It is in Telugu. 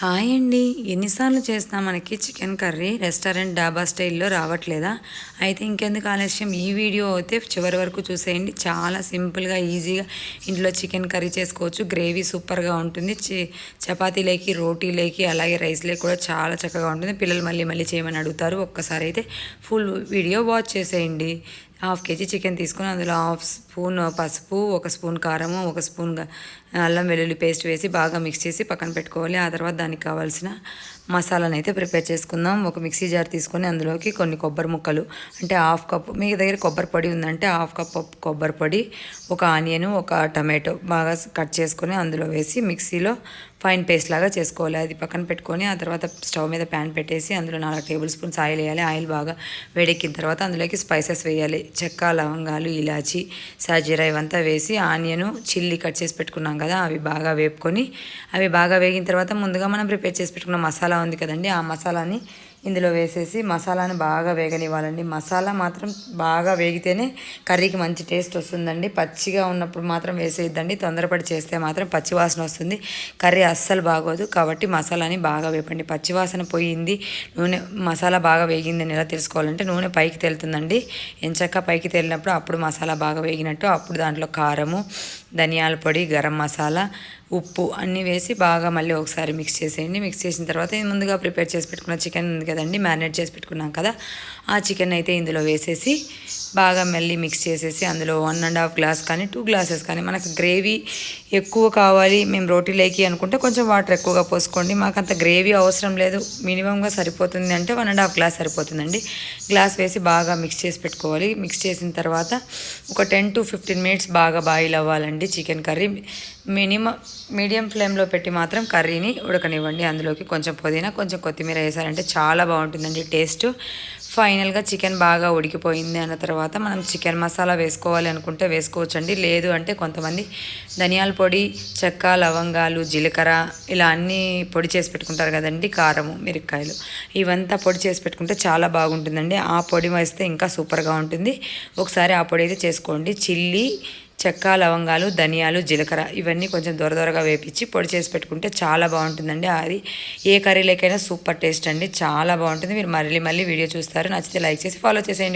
హాయ్ అండి. ఎన్నిసార్లు చేసినా మనకి చికెన్ కర్రీ రెస్టారెంట్ డాబా స్టైల్లో రావట్లేదా? అయితే ఇంకెందుకు ఆలస్యం? ఈ వీడియో అయితే చివరి వరకు చూసేయండి. చాలా సింపుల్గా ఈజీగా ఇంట్లో చికెన్ కర్రీ చేసుకోవచ్చు. గ్రేవీ సూపర్గా ఉంటుంది. చపాతీలేకి రోటీలేకి అలాగే రైస్లేకి కూడా చాలా చక్కగా ఉంటుంది. పిల్లలు మళ్ళీ మళ్ళీ చేయమని అడుగుతారు. ఒక్కసారి అయితే ఫుల్ వీడియో వాచ్ చేసేయండి. హాఫ్ కేజీ చికెన్ తీసుకుని అందులో హాఫ్ స్పూన్ పసుపు ఒక స్పూన్ కారము ఒక స్పూన్ అల్లం వెల్లుల్లి పేస్ట్ వేసి బాగా మిక్స్ చేసి పక్కన పెట్టుకోవాలి. ఆ తర్వాత దానికి కావాల్సిన మసాలాను అయితే ప్రిపేర్ చేసుకుందాం. ఒక మిక్సీ జార్ తీసుకొని అందులోకి కొన్ని కొబ్బరి ముక్కలు అంటే హాఫ్ కప్ మీ దగ్గర కొబ్బరి పొడి ఉందంటే హాఫ్ కప్ కొబ్బరి పొడి ఒక ఆనియన్ ఒక టమాటో బాగా కట్ చేసుకొని అందులో వేసి మిక్సీలో ఫైన్ పేస్ట్ లాగా చేసుకోవాలి. అది పక్కన పెట్టుకొని ఆ తర్వాత స్టవ్ మీద ప్యాన్ పెట్టేసి అందులో నాలుగు టేబుల్ స్పూన్స్ ఆయిల్ వేయాలి. ఆయిల్ బాగా వేడెక్కిన తర్వాత అందులోకి స్పైసెస్ వేయాలి. చెక్క లవంగాలు ఇలాచి సాజీరా ఇవంతా వేసి ఆనియన్ చిల్లీ కట్ చేసి పెట్టుకున్నాం కదా అవి బాగా వేపుకొని అవి బాగా వేగిన తర్వాత ముందుగా మనం ప్రిపేర్ చేసి పెట్టుకున్న మసాలా ఉంది కదండి ఆ మసాలాని ఇందులో వేసేసి మసాలాని బాగా వేగనివ్వాలండి. మసాలా మాత్రం బాగా వేగితేనే కర్రీకి మంచి టేస్ట్ వస్తుందండి. పచ్చిగా ఉన్నప్పుడు మాత్రం వేసేద్దండి తొందరపడి చేస్తే మాత్రం పచ్చివాసన వస్తుంది. కర్రీ అస్సలు బాగోదు. కాబట్టి మసాలాని బాగా వేపండి. పచ్చివాసన పోయింది నూనె మసాలా బాగా వేగిందని ఎలా తెలుసుకోవాలంటే నూనె పైకి తేలుతుందండి. ఎంచక్క పైకి తేలినప్పుడు అప్పుడు మసాలా బాగా వేగినట్టు అప్పుడు దాంట్లో కారము ధనియాల పొడి గరం మసాలా ఉప్పు అన్నీ వేసి బాగా మళ్ళీ ఒకసారి మిక్స్ చేసేయండి. మిక్స్ చేసిన తర్వాత ముందుగా ప్రిపేర్ చేసి పెట్టుకున్న చికెన్ ఉంది కదండి మ్యారినేట్ చేసి పెట్టుకున్నాం కదా. ఆ చికెన్ అయితే ఇందులో వేసేసి బాగా మళ్ళీ మిక్స్ చేసేసి అందులో వన్ అండ్ హాఫ్ గ్లాస్ కానీ టూ గ్లాసెస్ కానీ మనకు గ్రేవీ ఎక్కువ కావాలి. మేము రోటీలేకి అనుకుంటే కొంచెం వాటర్ ఎక్కువగా పోసుకోండి. మాకు అంత గ్రేవీ అవసరం లేదు. మినిమంగా సరిపోతుంది అంటే వన్ అండ్ హాఫ్ గ్లాస్ సరిపోతుందండి. గ్లాస్ వేసి బాగా మిక్స్ చేసి పెట్టుకోవాలి. మిక్స్ చేసిన తర్వాత ఒక టెన్ టు ఫిఫ్టీన్ మినిట్స్ బాగా బాయిల్ అవ్వాలండి చికెన్ కర్రీ మినిమం మీడియం ఫ్లేమ్లో పెట్టి మాత్రం కర్రీని ఉడకనివ్వండి. అందులోకి కొంచెం పుదీనా కొంచెం కొత్తిమీర వేసారంటే చాలా బాగుంటుందండి టేస్ట్. ఫైనల్గా చికెన్ బాగా ఉడికిపోయింది అన్న తర్వాత మనం చికెన్ మసాలా వేసుకోవాలి అనుకుంటే వేసుకోవచ్చండి. లేదు అంటే కొంతమంది ధనియాల పొడి చెక్క లవంగాలు జీలకర్ర ఇలా అన్నీ పొడి చేసి పెట్టుకుంటారు కదండి కారము మిరపకాయలు. ఇవంతా పొడి చేసి పెట్టుకుంటే చాలా బాగుంటుందండి. ఆ పొడి వేస్తే ఇంకా సూపర్గా ఉంటుంది. ఒకసారి ఆ పొడి అయితే చేసుకోండి. చిల్లీ చెక్క లవంగాలు ధనియాలు జీలకర్ర ఇవన్నీ కొంచెం దొర దొరగా వేపించి పొడి చేసి పెట్టుకుంటే చాలా బాగుంటుందండి. అది ఏ కర్రీలకైనా సూపర్ టేస్ట్ అండి. చాలా బాగుంటుంది. మీరు మళ్ళీ మళ్ళీ వీడియో చూస్తారు. నచ్చితే లైక్ చేసి ఫాలో చేసేయండి.